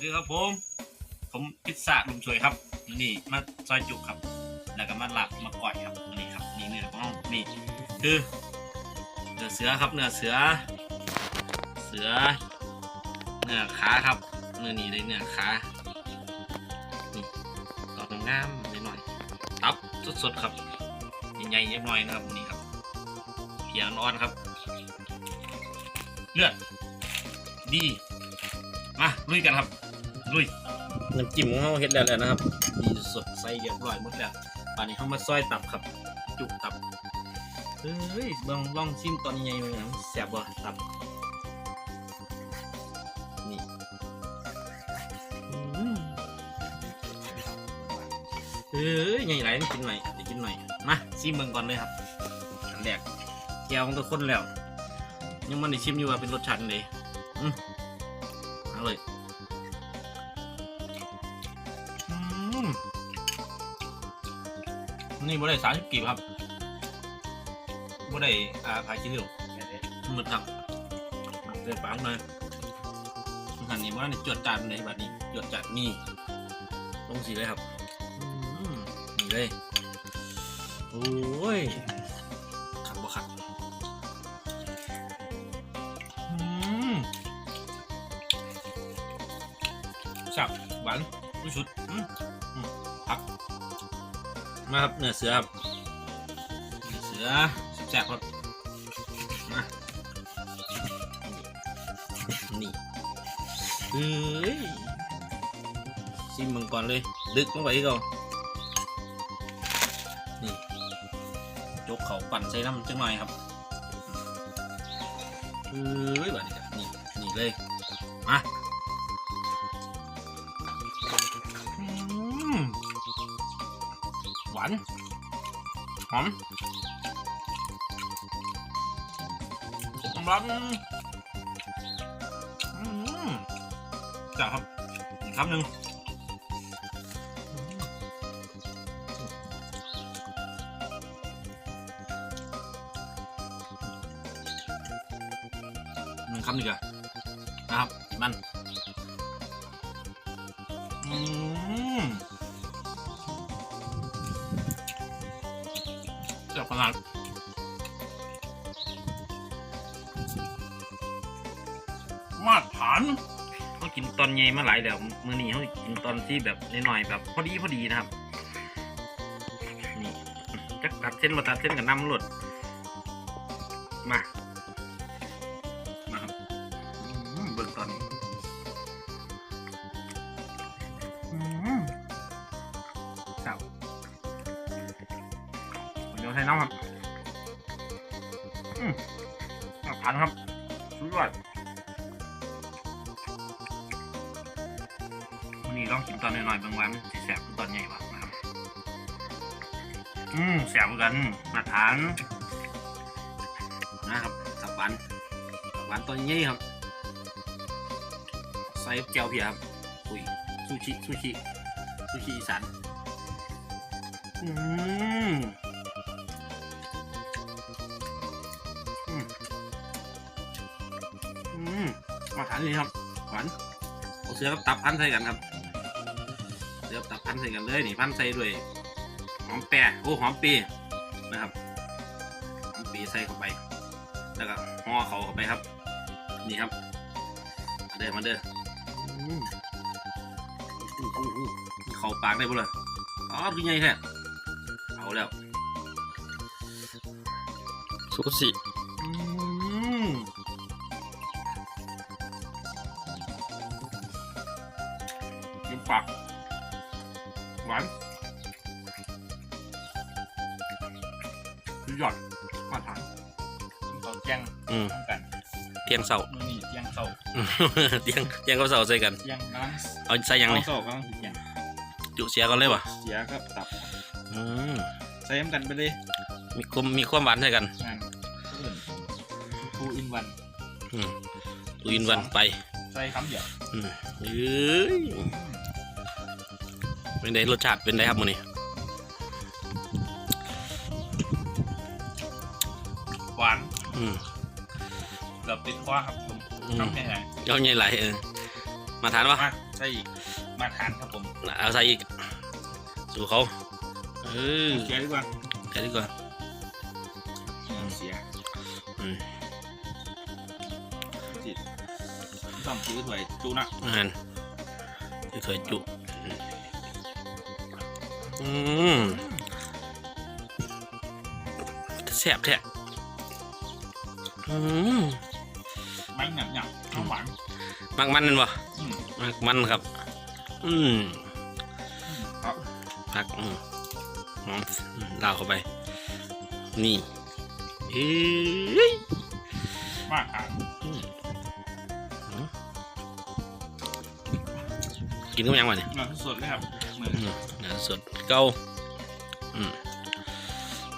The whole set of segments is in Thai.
คือครับผม ผมพิซซ่าลุงช่วยครับนี่มาซอยจุกครับ แล้วก็มาหลับมาก่อยครับนี่ครับนี่เนื้อของนี่คือเนื้อเสือครับเนื้อเสือ เสือ เนื้อขาครับเนื้อนี่เลยเนื้อขานี่ตอนงามนิดหน่อยตับสดๆครับใหญ่ๆนิดหน่อยนะครับนี่ครับเพียนอ่อนครับ เลือดดี มาลุยกันครับ ลุยน้ำจิ้มของเราเฮ็ดแล้วแล้วนะครับดีสดใส่เรียบร้อยหมดแล้วป่านนี้เขามาซอยตับครับ จุกตับเฮ้ยลองลองชิมตอนใหญ่ๆเลยนะแซ่บบ่ตับนี่อืมเอ้ยใหญ่ไรกินหน่อยเดี๋ยวกินหน่อยมาชิมเมืองก่อนเลยครับอันแรกแก้วของทุกคนแล้ว ยังมันได้ชิมอยู่ว่าเป็นรสชาติเลยอืมอย นี่บ่ได้สามสิบกีบครับบ่ได้อ่าพายชิ้นเดียวหมดครับเดินปังหน่อยหันนี่ว่านี่จดจานในบัดนี้จดจานนี่ลงสีเลยครับมนี่เลยโอ้ยขัดบ่ขัดอืมสับหวานรู้ชุดอืมอืม มาครับเนื้อเสือครับเนื้อเสือแซ่บครับมานี่เฮ้ยชิมมังก่อนเลย ดึกลงไปอีกเอานี่จกเขาปั่นใส่น้ำจังหน่อยครับเฮ้ยแบบนี้ครับนี่นี่เลยานหอมสำรับอืมจ้าครับอีกคำหนึ่งหนึ่งคำดีกว่านะครับมัน เจ็บมาตรฐานเขากินตอนเย่มาหลายแล้วมือนี้เขากินตอนที่แบบน้อยๆแบบพอดีพอดีนะครับ นี่จะตัดเส้นมาตัดเส้นกับน้ำรด เดี๋ยวใช้น้ำครับอืมมาทานครับสุดยอดวันนี้ลองกินตอนน้อยๆบางวันมันสิแสบตอนใหญ่กว่านะครับ อืมแสบเหมือนกันมาทานนะครับสับหวานสับหวานตอนใหญ่ครับใส่เจียวเพียครับอุ้ยซูชิซูชิซูชิอีสานอืมานนี่ครับหวานเอาเสือกับตับพันใส่กันครับเสือกับตับพันใส่กันเลยนี่พันใส่ด้วยหอมแปรโอ้หอมปีนะครับหอมปีใส่เข้าไป แล้วก็ห่อเขาเข้าไปครับ นี่ครับมาเด้อมาเด้อมอู้หูหูเข้าปากได้บ่เลยอ๋อคือไงแท้เอาแล้วซูชิ ปากหวานสุดยอดมาทานเขาแจ้งอืม ต้องกันเตียงเสานู่นนี่แจ้งเสาเตียงเตียงกับเสาใส่กันแจ้งกำลังเอาใส่ยังนี่เสากำลังแจ้งจุเสียก่อนเลยวะเสียกับตับอืมใส่กันไปเลยมีความมีความหวานใส่กัน งานอื่นทูอินวันอืมตุยินวันไปใส่คำเดียวอืมเอ้ย เป็นไงรสชาติเป็นไงครับมื้อนี้หวานอืมเกือบติดคว้าครับผมอืมทำให้ไงยอดใหญ่ไหลายเออมาทานวะมาใส่อีกมาทานครับผมเอาใส่อีกสู่เขาเออเสียดีกว่าแค่นี้ก่อนเสียอืมจิตต้องซื้อถ้วยจูนะอาหารที่ถอยจุ อืมแซ่บแท้อืมไม่หนักหนักข้าวหวานมักมันนั่นวะอืมมักมันครับ อืมครับพักอืมหอมอืมลาวเข้าไป นี่เอ้ยมากอะกินก็ยังวะเนี่ยเงินสดเลยครับเหมือนอืมเนื้อสด เก้าอืม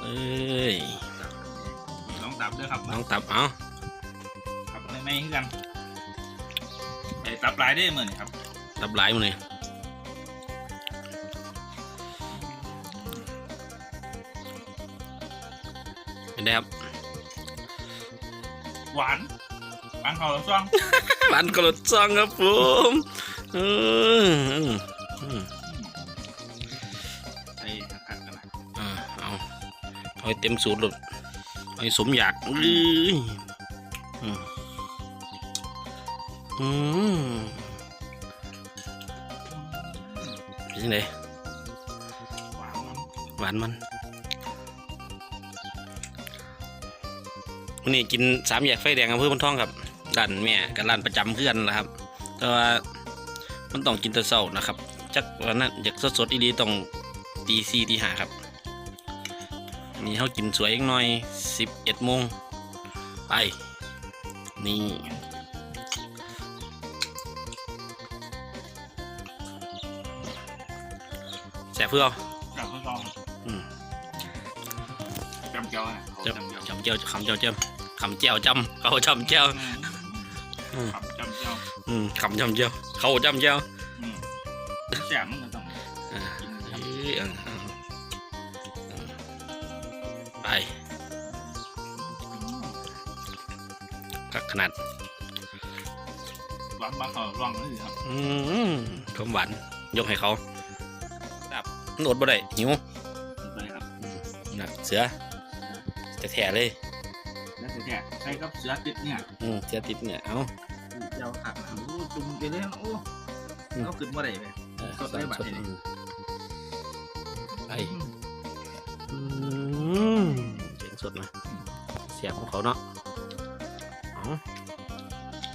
เอ้ยน้องตับด้วยครับน้องตับเอาครับไม่ไม่คือกันไอ้ตับลายได้เหมือนครับ ตับหลายมันเลยเป็นไงครับ หวานหวานเขาแล้วซ่องร้านกระโดดซองครับผมเอออืม เอาเต็มสูตรเลยเอาให้สมอยากอืออืมอืมเป็นยังไงหวานมันวันนี้กินสามแยกไฟแดงอำเภอพันทองครับร้านแม่กับร้านประจำเพื่อนนะครับ แต่ว่ามันต้องกินแต่เช้านะครับจักวันนั้นอยากสดๆอีดีต้องตีซีตีหาครับ นนี้เขากินสวยอีกหน่อยสิบเอ็ดโมงไป นี่แสบเพื่อเอากับข้าวซองอืมจำเจียวนะเขาเจ้าจำเจียวจำเจ้าคำเจ้าเจ้าคำเจ้าจำเขาจำเจ้าอืมครับจำเจียวอืมคำจำเจ้าเขาจำเจ้าอืมแสบมันก็ต้องอ่ากินคเอรับ้ยอะอะอ่ กักขนาดหวานบางเขาลองนี่ครับ อืมความหวาน ยกให้เขาครับโนดบ่ได้หิวไปครับนะเสือ จะแถเลยแล้วแต่แท้ใส่กับเสือติดเนี่ย อืมเสือติดเนี่ย เอาเจ้าขัดนะโอ้จุ่มไปเลยโอ้เขาขึ้นมาได้ไหมเออสดเลยบัดนี้อืมไปอืมเสียงสดนะเสียบของเขาเนาะเอา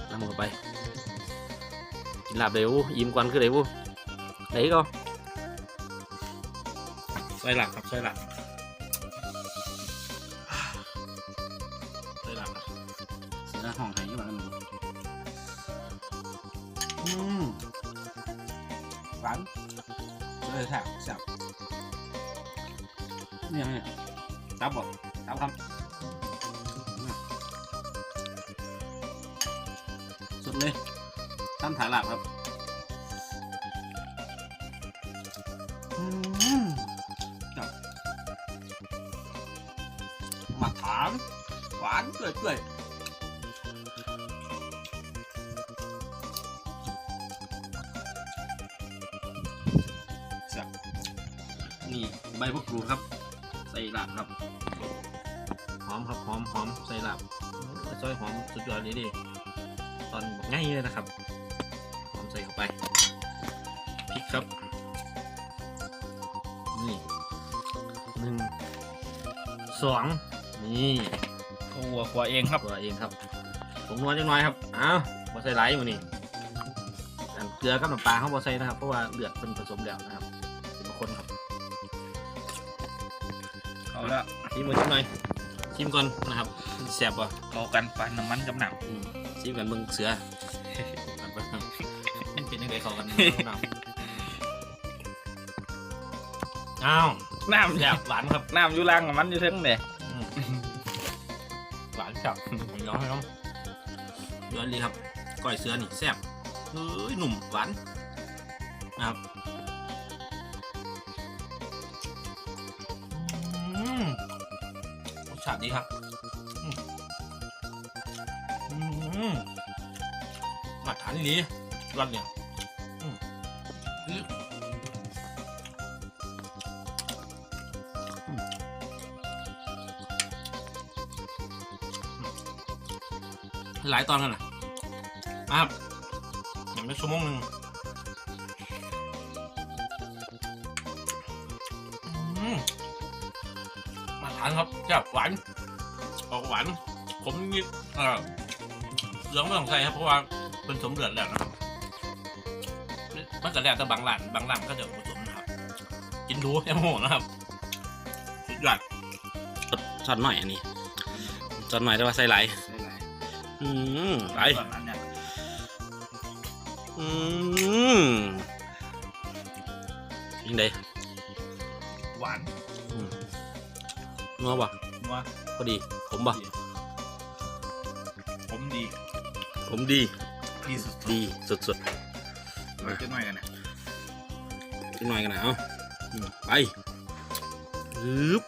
นำมันเข้าไปกินลาบเดี๋ยวอิ่มกวนคือเดี๋ยวไหนก็ซอยหลักครับซอยหลักซอยหลักครับเสือห้องไห้ยังไงอืมหวานเลยแซ่บแซ่บนี่ยังไงตับบ อกตับครับสุดเลยตั้มถาหลักครับอืมหมักถามหวานเปื่อยเปื่อยนี่ใบมะกรูครับ ใส่หลับครับ หอมครับหอมหอมใส่หลับซอยหอมสุดยอดเลยดิตอนแบบง่ายเลยนะครับ หอมใส่เข้าไปพริกครับ นี่หนึ่งสองนี่หัวขวเองครับตัวเองครับผมนวดจังน้อยครับอ้าวบอใส่ไหลายมานี่อันเกลือกับน้ำปลาเขาบอใส่นะครับ เพราะว่าเลือดเป็นผสมแล้วนะครับเป็นคนครับเอาละชิมก่อนชิมหน่อย ชิมก่อนนะครับแซ่บป่ะเอากันปันน้ำมันกับหนังอืมชิมกันเบิ่งเสือมันเป็นยังไงเขากันน้ำอ้าวน้ำแซ่บหวานครับน้ำอยู่ล่างน้ำมันอยู่เทั้งเลยอืมหวานจับย้อนให้น้องย้อนดีครับก้อยเสือนี่แซ่บเฮ้ยหนุ่มหวานนะครับ รสชาติดีครับอืมมาฐานนี่ดีรสเนี่ยหลายตอนกันนะครับอย่างไม่ชั่วโมงหนึ่งาทานครับจะหวานออกหวานผมนิดเออเหลืองไม่ต้องใส่ครับเพราะว่าเป็นสมเดือดแล้วนะครับมันก็แล้วแต่บางร้านบางร้านก็จะผสมนะครับ กินดูแอมโหนะครับสุดยอดช็อตหน่อยอันนี้ช็อตหน่อยแต่ว่าใส่หลายได้ไรอืมไปส่วนนั้นเนี่ยอืมยังไง นัวป่ะนัวพอดี ผมป่ะผมดี ผมดี ดีสุดดีสุดๆไว้จะหน่อยกันนะๆอีกหน่อยกันนะเอาอืมไปฮึบ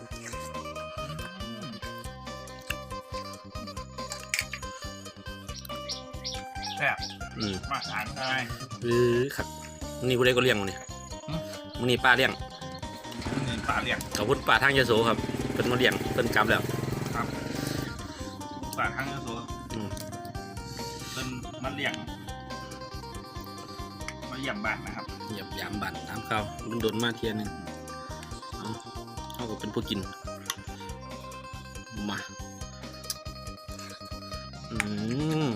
แซ่บอืมมาทานได้ฮึบครับนี่กูได้ก็เลี้ยงมันนี่อืมมันนี่ป้าเลี้ยงนี่ปลาเลี้ยงขอบคุณป้าทางยโสครับ เป็นมาเลี้ยงเป็นกลับแล้วปลาทั้งโซอืมเป็นมันเลี้ยงมาเลี้ยงบ้านนะครับเหยียบยามบันน้ำข้าวโดนๆมาเทียนหนึงเอาเขาก็เป็นผู้กิน มา อืม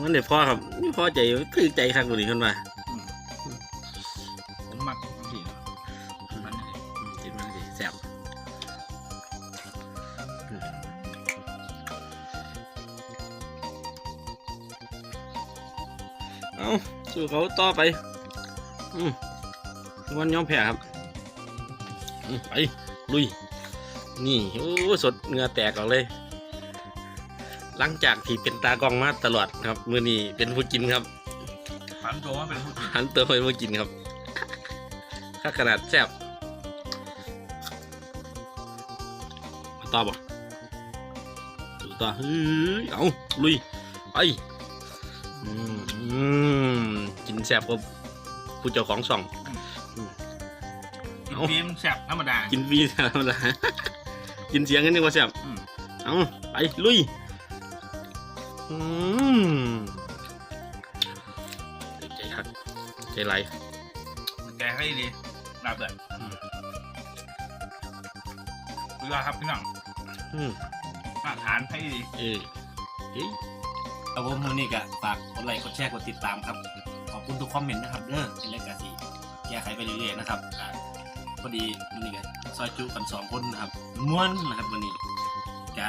งั้นเดี๋ยวพ่อครับนี่พ่อใจคือใจคักกว่านี้ขึ้นมา ซ่บอืมเอาสู้เขาต่อไป อืมวันยอมแพ้ครับอืมไป ลุย นี่ โอ้สดเหงือแตกออกเลย หลังจากที่เป็นตากล้องมาตลอดครับ มือนี้เป็นผู้กินครับผันตัวว่าเป็นผู้กินหันตัวไปมากินครับข้าขนาดแซ่บ มาต่อบ่ถูต่อเฮ้ยเอาลุยไปอืมอืมกินแซ่บกว่าผู้เจ้าของช่องกินเอ้าฟิล์มแซ่บธรรมดา กินฟรีธรรมดา กินเสียงกันนึกว่าแซ่บอืมเอาไปลุยอืมใจหักใจไหลแกให้ดีลาบเลยอืมเวลาครับพี่น้อง อืมมาทานให้ดีเออเฮ้ยครับผมมือนี้ก็ฝากกดไลค์กดแชร์กดติดตามครับ ขอบคุณทุกคอมเมนต์นะครับเด้อเป็นรายการที่แก้ไขไปเรื่อยๆนะครับอ่าพอดีมือนี้ก็ซอยจุกันสองคนนะครับม้วนนะครับวันนี้ก็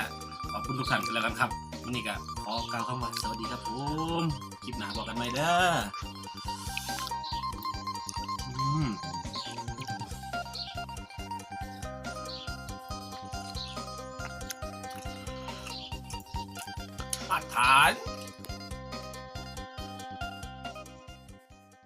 ขอบคุณทุกท่านกันแล้วกันครับวันนี้ก็ขอกล่าวคำว่าสวัสดีครับผมคลิปหน้าบอกกันใหม่เด้ออืม